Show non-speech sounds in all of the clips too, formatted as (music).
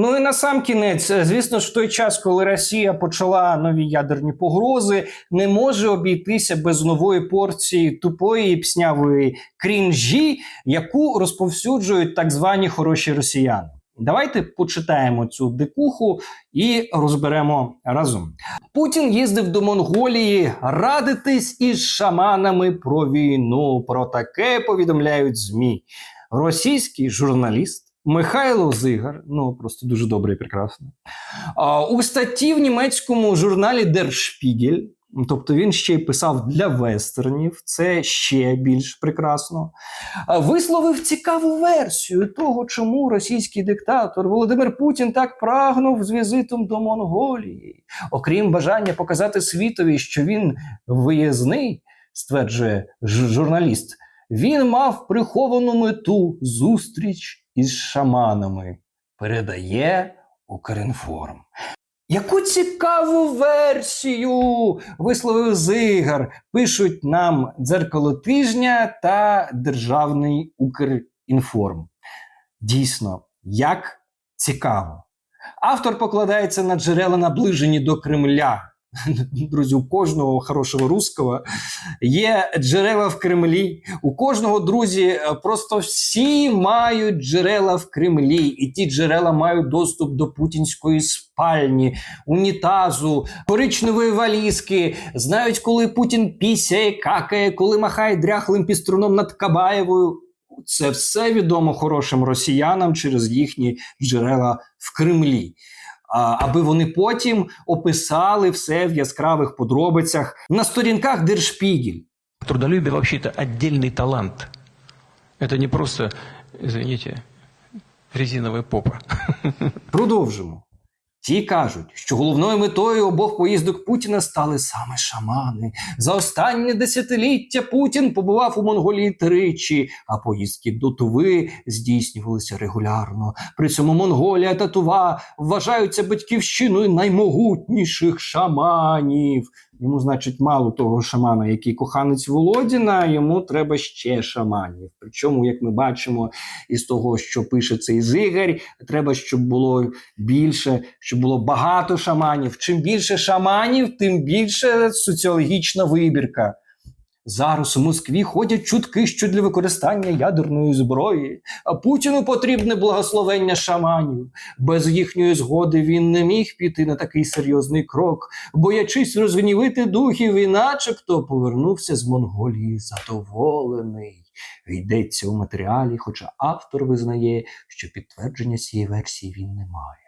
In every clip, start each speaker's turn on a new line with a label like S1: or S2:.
S1: Ну і на сам кінець, е, звісно ж, в той час, коли Росія почала нові ядерні погрози, не може обійтися без нової порції тупої і пснявої крінжі, яку розповсюджують так звані хороші росіяни. Давайте почитаємо цю дикуху і розберемо разом. Путін їздив до Монголії радитись із шаманами про війну. Про таке повідомляють ЗМІ. Російський журналіст Михайло Зигар, ну просто дуже добре і прекрасно. У статті в німецькому журналі Der Spiegel, тобто він ще й писав для вестернів, це ще більш прекрасно. Висловив цікаву версію того, чому російський диктатор Володимир Путін так прагнув з візитом до Монголії. Окрім бажання показати світові, що він виїзний, стверджує журналіст. Він мав приховану мету зустріч із шаманами. Передає Укрінформ. Яку цікаву версію висловив Зигар, пишуть нам дзеркало тижня та Державний Укрінформ. Дійсно, як цікаво. Автор покладається на джерела, наближені до Кремля. (laughs) Друзі, у кожного хорошого русского є джерела в Кремлі. У кожного друзі е, просто всі мають джерела в Кремлі, і ті джерела мають доступ до путінської спальні, унітазу, коричневої валізки. Знають, коли Путін пісяє, какає, коли махає дряхлим піструном над Кабаєвою. Це все відомо хорошим росіянам через їхні джерела в Кремлі. А, аби вони потім описали все в яскравих подробицях на сторінках Держпігіль.
S2: Трудолюбие вообще-то отдельный талант. Это не просто, извините, резиновая попа. (laughs)
S1: Продовжимо. Ті кажуть, що головною метою обох поїздок Путіна стали саме шамани. За останнє десятиліття Путін побував у Монголії тричі, а поїздки до Туви здійснювалися регулярно. При цьому Монголія та Тува вважаються батьківщиною наймогутніших шаманів. Йому, значить, мало того шамана, який коханець Володіна, йому треба ще шаманів. Причому, як ми бачимо із того, що пише цей зигарь, треба, щоб було більше, щоб було багато шаманів. Чим більше шаманів, тим більше соціологічна вибірка. Зараз у Москві ходять чутки, що для використання ядерної зброї, а Путіну потрібне благословення шаманів. Без їхньої згоди він не міг піти на такий серйозний крок, боячись розгнівити духів, і начебто повернувся з Монголії задоволений. Йдеться у матеріалі, хоча автор визнає, що підтвердження цієї версії він не має.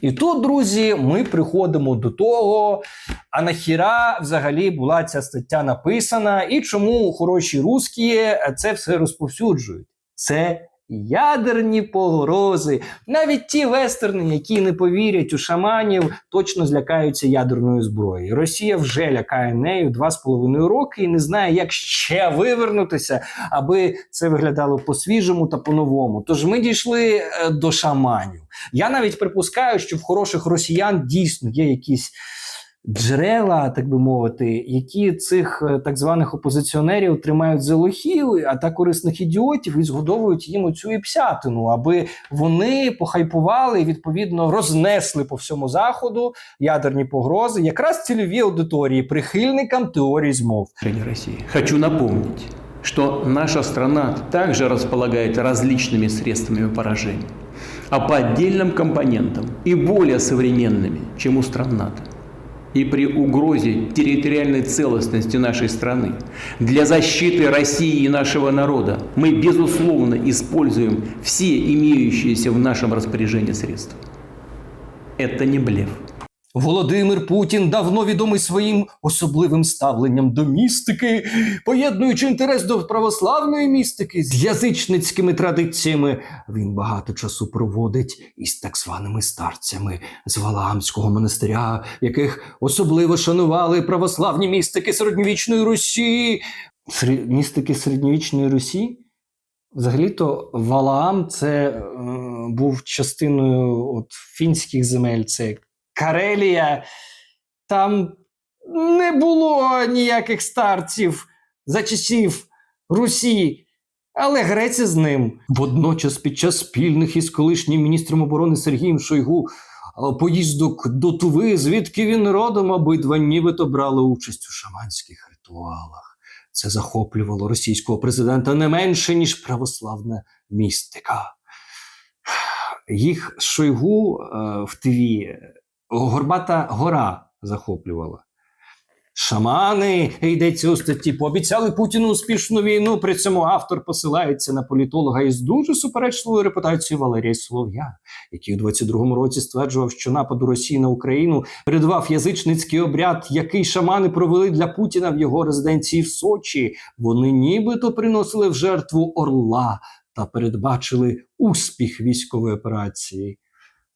S1: І тут, друзі, ми приходимо до того, а нахіра взагалі була ця стаття написана, і чому хороші русські це все розповсюджують. Це ядерні погрози. Навіть ті вестерни, які не повірять у шаманів, точно злякаються ядерною зброєю. Росія вже лякає нею два з половиною роки і не знає, як ще вивернутися, аби це виглядало по-свіжому та по-новому. Тож ми дійшли е, до шаманів. Я навіть припускаю, що в хороших росіян дійсно є якісь джерела, так би мовити, які цих е, так званих опозиціонерів тримають за лохів, а та корисних ідіотів і згодовують їм оцю і псятину, аби вони похайпували і відповідно рознесли по всьому заходу ядерні погрози, якраз цільові аудиторії прихильникам теорії змов.
S3: Решение России. Хочу напомнить, что наша страна также располагает различными средствами поражения, а по отдельным компонентам и более современными, чем у стран НАТО. И при угрозе территориальной целостности нашей страны для защиты России и нашего народа мы, безусловно, используем все имеющиеся в нашем распоряжении средства. Это не блеф.
S1: Володимир Путін давно відомий своїм особливим ставленням до містики, поєднуючи інтерес до православної містики з язичницькими традиціями. Він багато часу проводить із так званими старцями з Валаамського монастиря, яких особливо шанували православні містики середньовічної Русі. Сре- Містики середньовічної Русі? Взагалі-то Валаам це е, був частиною от, фінських земель, це Карелія. Там не було ніяких старців за часів Русі. Але Греція з ним водночас під час спільних із колишнім міністром оборони Сергієм Шойгу поїздок до Туви, звідки він родом, обидва нібито брали участь у шаманських ритуалах. Це захоплювало російського президента не менше, ніж православна містика. Їх Шойгу е, в Тві Горбата гора захоплювала. Шамани, йдеться у статті, пообіцяли Путіну успішну війну. При цьому автор посилається на політолога із дуже суперечливою репутацією Валерія Солов'я, який у 22-му році стверджував, що нападу Росії на Україну передував язичницький обряд, який шамани провели для Путіна в його резиденції в Сочі. Вони нібито приносили в жертву орла та передбачили успіх військової операції.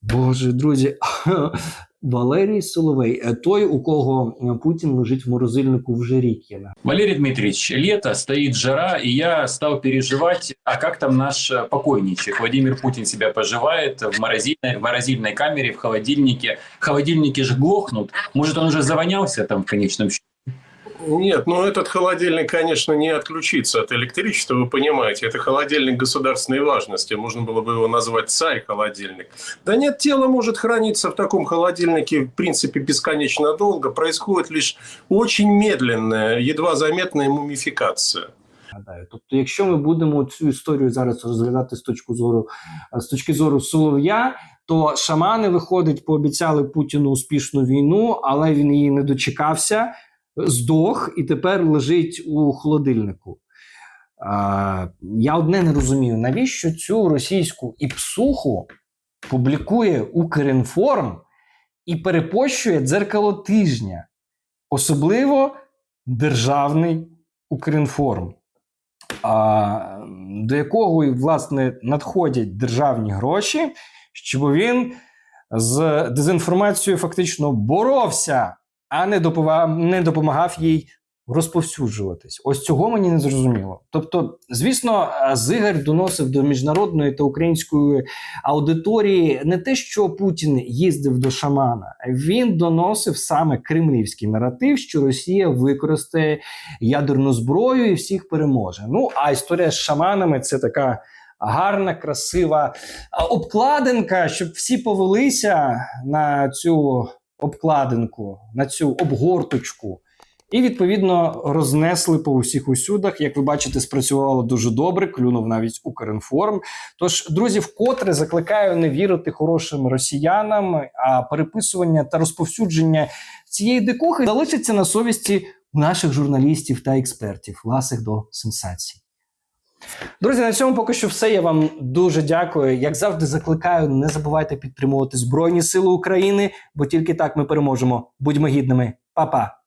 S1: Боже, друзі, (laughs) Валерій Соловей, е, той, у кого е, Путін лежить в морозильнику вже рік. Я нагадаю.
S4: Валерий Дмитриевич, лето, стоит жара, и я стал переживать, а как там наш э, покойничек? Владимир Путин себя поживает в морозильной, в морозильной камере, в холодильнике. Холодильники же глохнут. Может, он уже завонялся там в конечном счете?
S5: Нет, ну этот холодильник, конечно, не отключится от электричества, вы понимаете. Это холодильник государственной важности. Можно было бы его назвать царь-холодильник. Да нет, тело может храниться в таком холодильнике, в принципе, бесконечно долго. Происходит лишь очень медленная, едва заметная мумификация.
S1: Нагадаю. Тобто, якщо ми будемо цю історію зараз розглядати з точки зору з точки зору Солов'я, то шамани виходить, пообіцяли Путіну успішну війну, але він її не дочекався, Здох і тепер лежить у холодильнику. Я одне не розумію, навіщо цю російську іпсуху публікує Укрінформ і перепощує дзеркало тижня, особливо державний Укрінформ до якого власне надходять державні гроші, щоб він з дезінформацією фактично боровся, а не допомагав, не допомагав їй розповсюджуватись. Ось цього мені не зрозуміло. Тобто, звісно, Зигар доносив до міжнародної та української аудиторії не те, що Путін їздив до шамана, він доносив саме кремлівський наратив, що Росія використає ядерну зброю і всіх переможе. Ну а історія з шаманами це така гарна, красива обкладинка, щоб всі повелися на цю обкладинку, на цю обгорточку. І відповідно рознесли по усіх усюдах. Як ви бачите, спрацювало дуже добре. Клюнув навіть Укрінформ. Тож, друзі, вкотре закликаю не вірити хорошим росіянам, а переписування та розповсюдження цієї дикухи залишиться на совісті наших журналістів та експертів, ласих до сенсацій. Друзі, на цьому поки що все. Я вам дуже дякую. Як завжди, закликаю, не забувайте підтримувати Збройні Сили України, бо тільки так ми переможемо. Будьмо гідними, Па-па!